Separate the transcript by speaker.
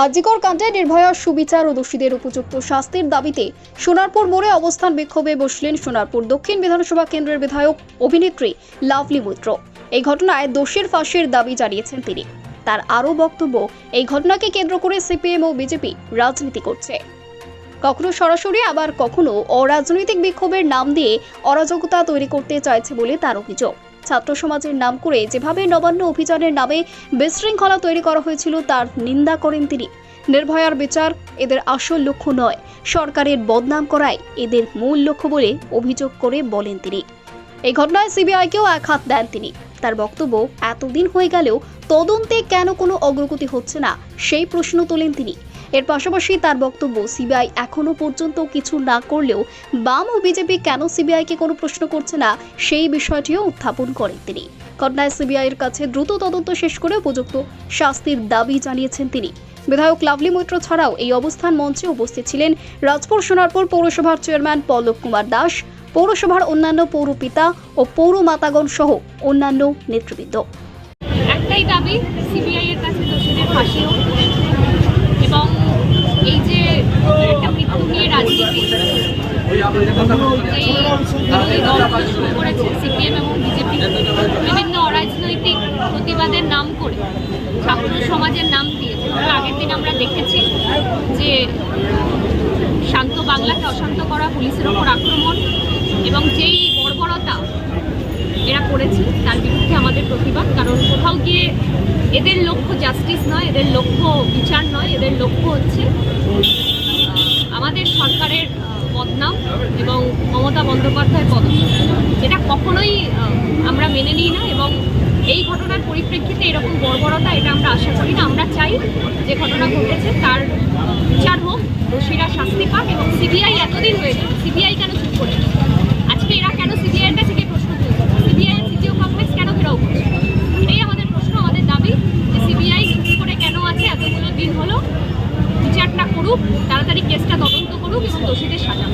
Speaker 1: আজিকর কাণ্ডে নির্ভয়া সুবিচার ও দোষীদের উপযুক্ত শাস্তির দাবিতে সোনারপুর মোড়ে অবস্থান বিক্ষোভে বসলেন সোনারপুর দক্ষিণ বিধানসভা কেন্দ্রের বিধায়ক অভিনেত্রী লাভলি মৈত্র। এই ঘটনায় দোষীর ফাঁসির দাবি জানিয়েছেন তিনি। তার আরও বক্তব্য, এই ঘটনাকে কেন্দ্র করে সিপিএম ও বিজেপি রাজনীতি করছে। কখনো সরাসরি, আবার কখনো অরাজনৈতিক বিক্ষোভের নাম দিয়ে অরাজকতা তৈরি করতে চাইছে বলে তার অভিযোগ। ছাত্র সমাজের নাম করে যেভাবে নবান্ন অভিযানের নামে বিশৃঙ্খলা তৈরি করা হয়েছিল, তার নিন্দা করেন তিনি। নির্ভয়ার বিচার এদের আসল লক্ষ্য নয়, সরকারের বদনাম করায় এদের মূল লক্ষ্য বলে অভিযোগ করে বলেন তিনি। এই ঘটনায় সিবিআইকেও এক হাত দেন তিনি। তার বক্তব্য, এতদিন হয়ে গেলেও তদন্তে কেন কোনো অগ্রগতি হচ্ছে না? সেই প্রশ্ন তোলেন তিনি। এর পাশাপাশি তার বক্তব্য, সিবিআই এখনও পর্যন্ত কিছু না করলেও বাম ও বিজেপি কেন সিবিআইকে কোনো প্রশ্ন করছে না? সেই বিষয়টিও উত্থাপন করেন তিনি। ঘটনায় সিবিআইয়ের কাছে দ্রুত তদন্ত শেষ করে উপযুক্ত শাস্তির দাবি জানিয়েছেন তিনি। বিধায়ক লাভলি মৈত্র ছাড়াও এই অবস্থান মঞ্চে উপস্থিত ছিলেন রাজপুর সোনারপুর পৌরসভার চেয়ারম্যান পল্লব কুমার দাস পৌরসভার অন্যান্য পৌরপিতা ও পৌর মাতাগণ সহ অন্যান্য নেতৃবৃন্দ।
Speaker 2: একটাই দাবি, সিবিআই এর কাছে দোষীদের ফাঁসি হোক এবং এই যে একটা মৃত্যু নিয়ে রাজনীতি সিপিএম এবং বিজেপি, বিভিন্ন অরাজনৈতিক প্রতিবাদের নাম করে, ছাত্র সমাজের নাম দিয়ে আগের দিন আমরা দেখেছি, যে শান্ত বাংলাকে অশান্ত করা, পুলিশের ওপর আক্রমণ এবং যেই বর্বরতা এরা করেছে তার বিরুদ্ধে আমাদের প্রতিবাদ কারণ কোথাও গিয়ে এদের লক্ষ্য জাস্টিস নয়, এদের লক্ষ্য বিচার নয়, এদের লক্ষ্য হচ্ছে আমাদের সরকারের বদনাম এবং মমতা বন্দ্যোপাধ্যায়ের পদক্ষেপ। যেটা কখনোই আমরা মেনে নিই না এবং এই ঘটনার পরিপ্রেক্ষিতে এরকম বর্বরতা, এটা আমরা আশা করি না। আমরা চাই যে ঘটনা ঘটেছে, তার বিচার হোক দোষীরা শাস্তি পাক এবং সিবিআই এতদিন হয়েছে সিবিআই কেন চুপ করে আছে? আজকে এরা কেন সিবিআই এর কাছে গিয়ে প্রশ্ন তুলছে সিবিআই এর সিজিও কমপ্লেক্স কেন ঘেরাও করছে এটাই আমাদের প্রশ্ন আমাদের দাবি যে সিবিআই চুপ করে কেন আছে এতগুলো দিন হলো বিচারটা করুক তাড়াতাড়ি কেসটা তদন্ত করুক এবং দোষীদের সাজা।